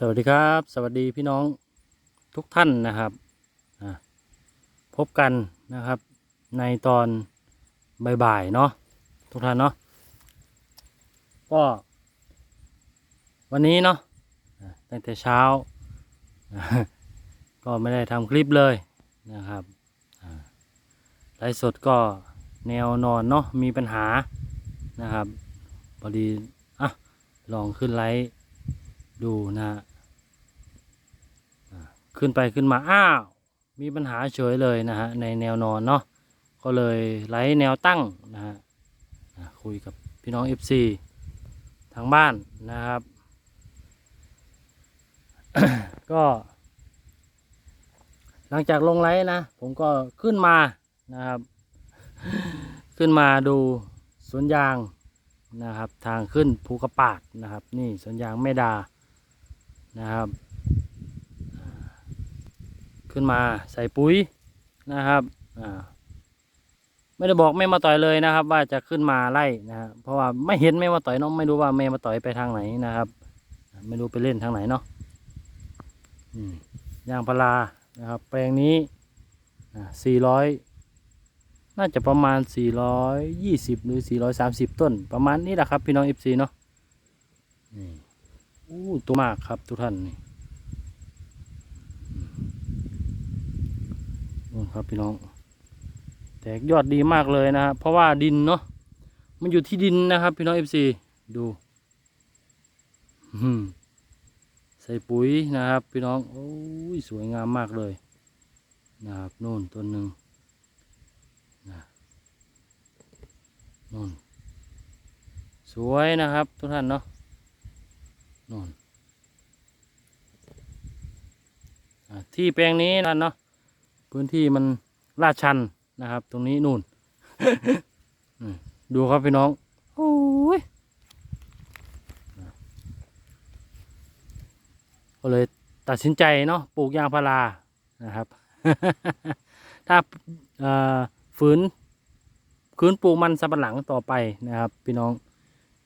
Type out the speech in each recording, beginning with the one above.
สวัสดีครับ สวัสดีพี่น้องทุกท่านนะครับ พบกันนะครับในตอนบ่ายๆเนาะทุกท่านเนาะก็ วันนี้เนาะตั้งแต่เช้า ก็ไม่ได้ทำคลิปเลยนะครับไลฟ์สดก็แนวนอนเนาะมีปัญหานะครับพอดีอะลองขึ้นไลฟ์ดูนะฮะ ขึ้นไปขึ้นมาอ้าว มีปัญหาเฉยเลยนะฮะในแนวนอนเนาะก็เลยไล่แนวตั้งนะฮะคุยกับพี่น้อง FC ทางบ้านนะครับ ก็ หลังจากลงไลฟ์นะ ผมก็ขึ้นมานะครับ ขึ้นมาดูสวนยางนะครับ ทางขึ้นภูกระปาดนะครับ นี่สวนยางแม่ดานะครับ ขึ้นมาใส่ปุ๋ยนะครับอ่าไม่ได้บอกแม่มาต่อยเลยนะครับ ว่าจะขึ้นมาไล่นะฮะเพราะว่าไม่เห็นแม่มาต่อยเน้องไม่รู้ว่าแม่มาต่อยไปทางไหนนะครับ ไม่รู้ไปเล่นทางไหนเนาะยางพารานะครับ แปลงนี้สี่ร้อยน่าจะประมาณสี่ร้อยยี่สิบหรือสี่ร้อยสามสิบต้น ประมาณนี้แหละครับ พี่น้องเอฟซีเนาะนี่อู้ตัวมากครับทุกท่านนี่นู่น ครับพี่น้อง แตกยอดดีมากเลยนะครับเพราะว่าดินเนาะมันอยู่ที่ดินนะครับ พี่น้องเอฟซีดูใส่ปุ๋ยนะครับ พี่น้องโอ้ยสวยงามมากเลยนะครับนู่นต้นหนึ่งนะนู่นสวยนะครับ ทุกท่านเนาะนู่นที่แปลงนี้นะเนาะ พื้นที่มันลาดชันนะครับ ตรงนี้นู่น ดูครับพี่น้องโอ้ยก็เลยตัดสินใจเนาะปลูกยางพารานะครับ ถ้าฝืนคืนปลูกมันสำปะหลังต่อไปนะครับ พี่น้อง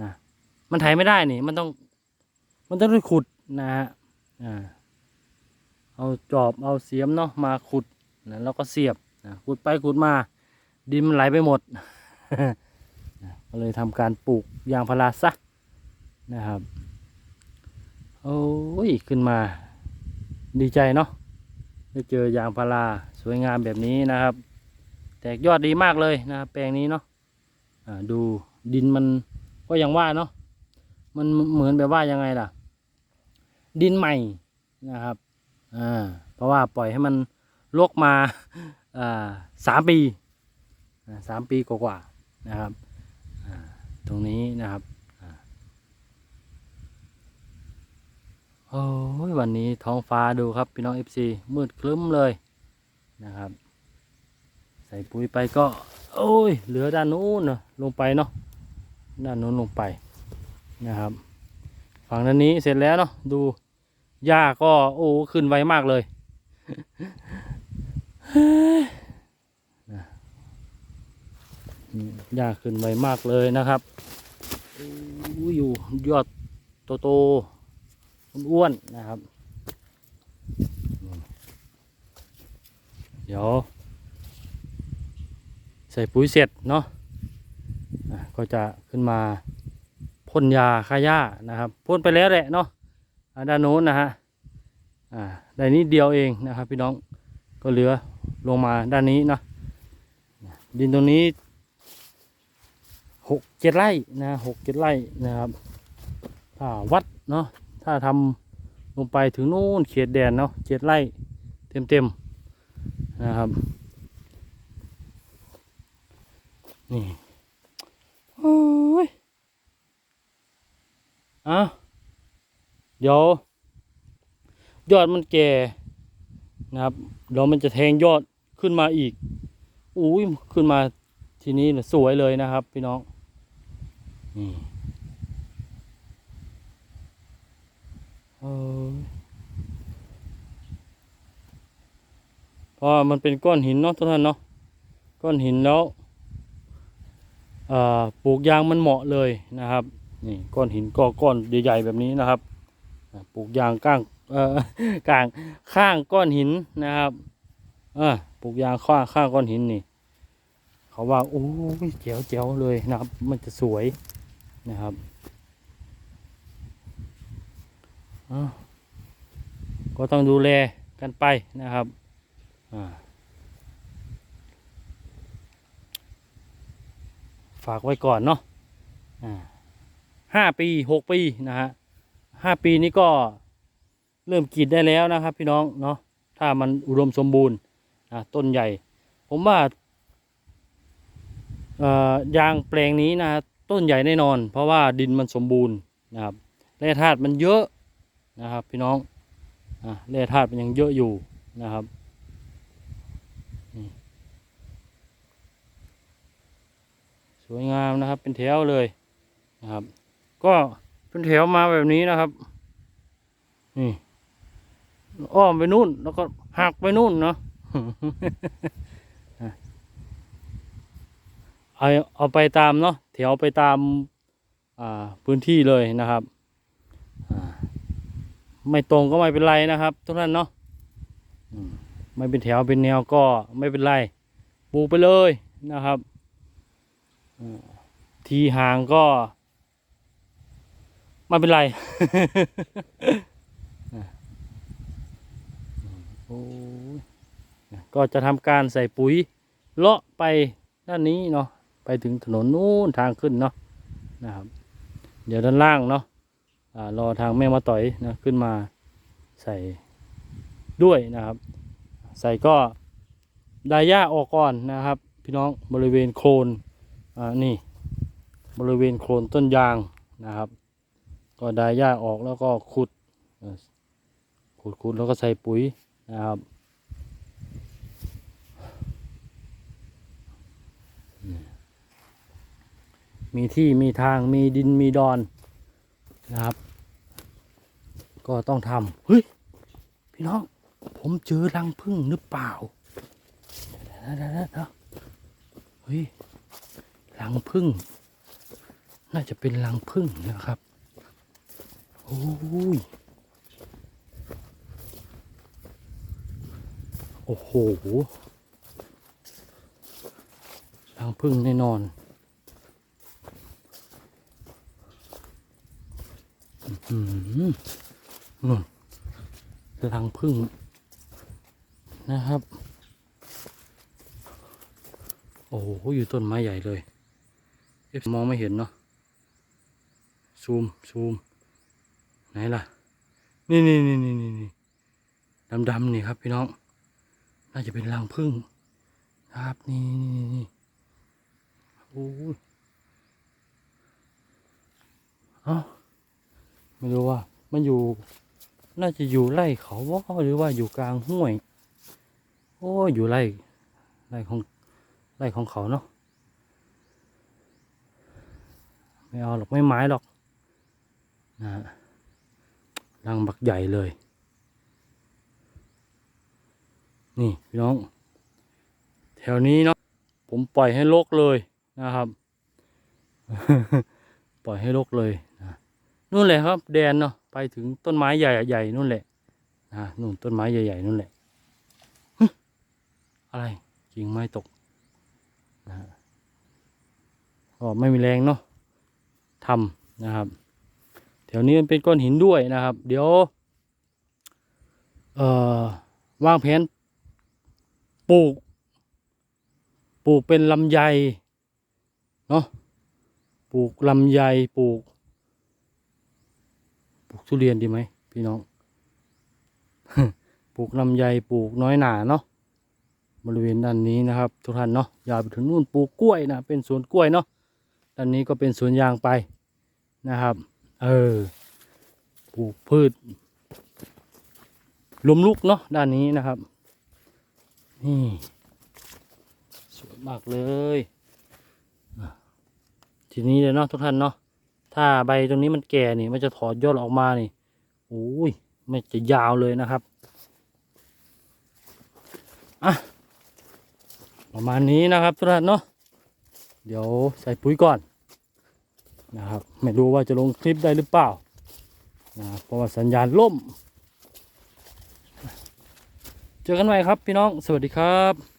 นะมันไถไม่ได้นี่ มันต้อง มันต้องไปขุดนะฮะเอาจอบเอาเสียมเนาะมาขุด นะแล้วก็เสียบนะขุดไปขุดมา ดินมันไหลไปหมดนะก็เลยทำการปลูกยางพาราซะนะครับโอ้ยขึ้นมาดีใจเนาะได้เจอยางพาราสวยงามแบบนี้นะครับ แตกยอดดีมากเลยนะครับแปลงนี้เนาะอ่าดูดินมันก็ยังว่าเนาะมันเหมือนแบบว่ายังไงล่ะ ดินใหม่นะครับอ่าเพราะว่าปล่อยให้มัน ลกมาสามปีสามปีกว่าๆนะครับตรงนี้นะครับโอ้ยวันนี้ท้องฟ้าดูครับพี่น้องเอฟซีมืดคลึ้มเลยนะครับ ใส่ปุ๋ยไปก็ โอ้ย เหลือด้านนู้นเนอะลงไปเนาะด้านนู้นลงไปนะครับ ฝั่งด้านนี้เสร็จแล้วเนาะดูหญ้าก็โอ้ขึ้นไวมากเลย หญ้าขึ้นไวมากเลยนะครับอยู่ยอดโตโตอ้วนๆนะครับ เดี๋ยว ใส่ปุ๋ยเสร็จเนาะก็จะขึ้นมาพ่นยาฆ่าหญ้านะครับพ่นไปแล้วแหละเนาะด้านโน้นนะฮะอ่าได้นิดเดียวเองนะครับพี่น้องก็เหลือ ลงมาด้านนี้เนาะดินตรงนี้หกเจ็ดไร่นะหกเจ็ดไร่นะครับ ถ้าวัดเนาะถ้าทำลงไปถึงนู้นเขตแดนเนาะเจ็ดไร่เต็มเต็มนะครับนี่โอ้ยอะเดี๋ยวยอดมันแก่ นะครับเดี๋ยวมันจะแทงยอดขึ้นมาอีกอุ้ยขึ้นมาทีนี้สวยเลยนะครับ พี่น้องนี่เออเพราะมันเป็นก้อนหินเนาะทุกท่านเนาะก้อนหินแล้วปลูกยางมันเหมาะเลยนะครับนี่ก้อนหินก็ก้อนใหญ่ๆแบบนี้นะครับปลูกยางก้าง เอ่อกลางข้างก้อนหินนะครับ เออปลูกยางข้างข้างก้อนหินนี่ เขาว่าโอ้ยเจ๋วเจ๋วเลยนะครับ มันจะสวยนะครับก็ต้องดูแลกันไปนะครับฝากไว้ก่อนเนาะห้าปีหกปีนะฮะห้าปีนี้ก็ เริ่มกรีดได้แล้วนะครับ พี่น้องเนาะถ้ามันอุดมสมบูรณ์นะต้นใหญ่ ผมว่ายางแปลงนี้นะต้นใหญ่แน่นอน เพราะว่าดินมันสมบูรณ์นะครับแร่ธาตุมันเยอะนะครับ พี่น้องอแร่ธาตุมันยังเยอะอยู่นะครับสวยงามนะครับ เป็นแถวเลยนะครับ ก็เป็นแถวมาแบบนี้นะครับนี่ อ้อมไปนู่น แล้วก็หักไปนู่นเนาะเอาเอาไปตามเนาะแถวไปตามอ่าพื้นที่เลยนะครับอ่าไม่ตรงก็ไม่เป็นไรนะครับ ทุกท่านเนาะอืมไม่เป็นแถวเป็นแนวก็ไม่เป็นไรปลูกไปเลยนะครับอ่าทีห่างก็ไม่เป็นไรอะ โอ้ยก็จะทำการใส่ปุ๋ยเลาะไปด้านนี้เนาะไปถึงถนนนู้นทางขึ้นเนาะนะครับ เดี๋ยวด้านล่างเนาะอ่ารอทางแม่มาต่อยนะขึ้นมาใส่ด้วยนะครับ ใส่ก็ไดาย่าออกก่อนนะครับ พี่น้องบริเวณโคลนอ่านี่บริเวณโคลนต้นยางนะครับ ก็ไดาย่าออกแล้วก็ขุดขุดขุดแล้วก็ใส่ปุ๋ย นะครับมีที่มีทางมีดินมีดอนนะครับ ก็ต้องทำเฮ้ย พี่น้อง ผมเจอรังผึ้งหรือเปล่าเดี๋ยวๆเฮ้ยรังผึ้งน่าจะเป็นรังผึ้งนะครับ โอ้ย โอ้โหรังผึ้งแน่นอนอืมนู่นรังพึ่งนะครับ โอ้โห อยู่ต้นไม้ใหญ่เลยเอ๊ะมองไม่เห็นเนาะ ซูม ซูม ไหนล่ะ นี่นี่นี่นี่นี่ดำดำนี่ครับพี่น้อง น่าจะเป็นรังพึ่งครับนี่นี่นี่นี่โอ้ยเอ้าไม่รู้ว่ามันอยู่ น่าจะอยู่ไร่เขาว่าหรือว่าอยู่กลางห้วย โอ้ยอยู่ไร่ไร่ของไร่ของเขาเนาะไม่เอาหรอกไม่ไม้หรอกนะฮะรังบักใหญ่เลย นี่พี่น้อง แถวนี้เนาะผมปล่อยให้รกเลยนะครับ ปล่อยให้รกเลยนะนู่นแหละครับ แดนเนาะไปถึงต้นไม้ใหญ่ๆนู่นแหละนะนู่นต้นไม้ใหญ่ๆนู่นแหละอะไรกิ่งไม้ตกนะฮะก็ไม่มีแรงเนาะทำนะครับ แถวนี้มันเป็นก้อนหินด้วยนะครับ เดี๋ยว เอ่อวางแผน ปลูก ปลูกเป็นลำไยเนาะปลูกลำไยปลูก ปลูกทุเรียนดีไหมพี่น้องปลูกลำไยปลูกน้อยหนาเนาะบริเวณด้านนี้นะครับ ทุกท่านเนาะยาวไปถึงนู่นปลูกกล้วยนะเป็นสวนกล้วยเนาะด้านนี้ก็เป็นสวนยางไปนะครับ เออปลูกพืชลมลุกเนาะด้านนี้นะครับ นี่สวยมากเลยทีนี้เลยเนาะทุกท่านเนาะถ้าใบตรงนี้มันแก่นี่มันจะถอดยอดออกมานี่โอ้ยมันจะยาวเลยนะครับอะประมาณนี้นะครับทุกท่านเนาะเดี๋ยวใส่ปุ๋ยก่อนนะครับ ไม่รู้ว่าจะลงคลิปได้หรือเปล่านะเพราะว่าสัญญาณล่ม เจอกันใหม่ครับพี่น้อง สวัสดีครับ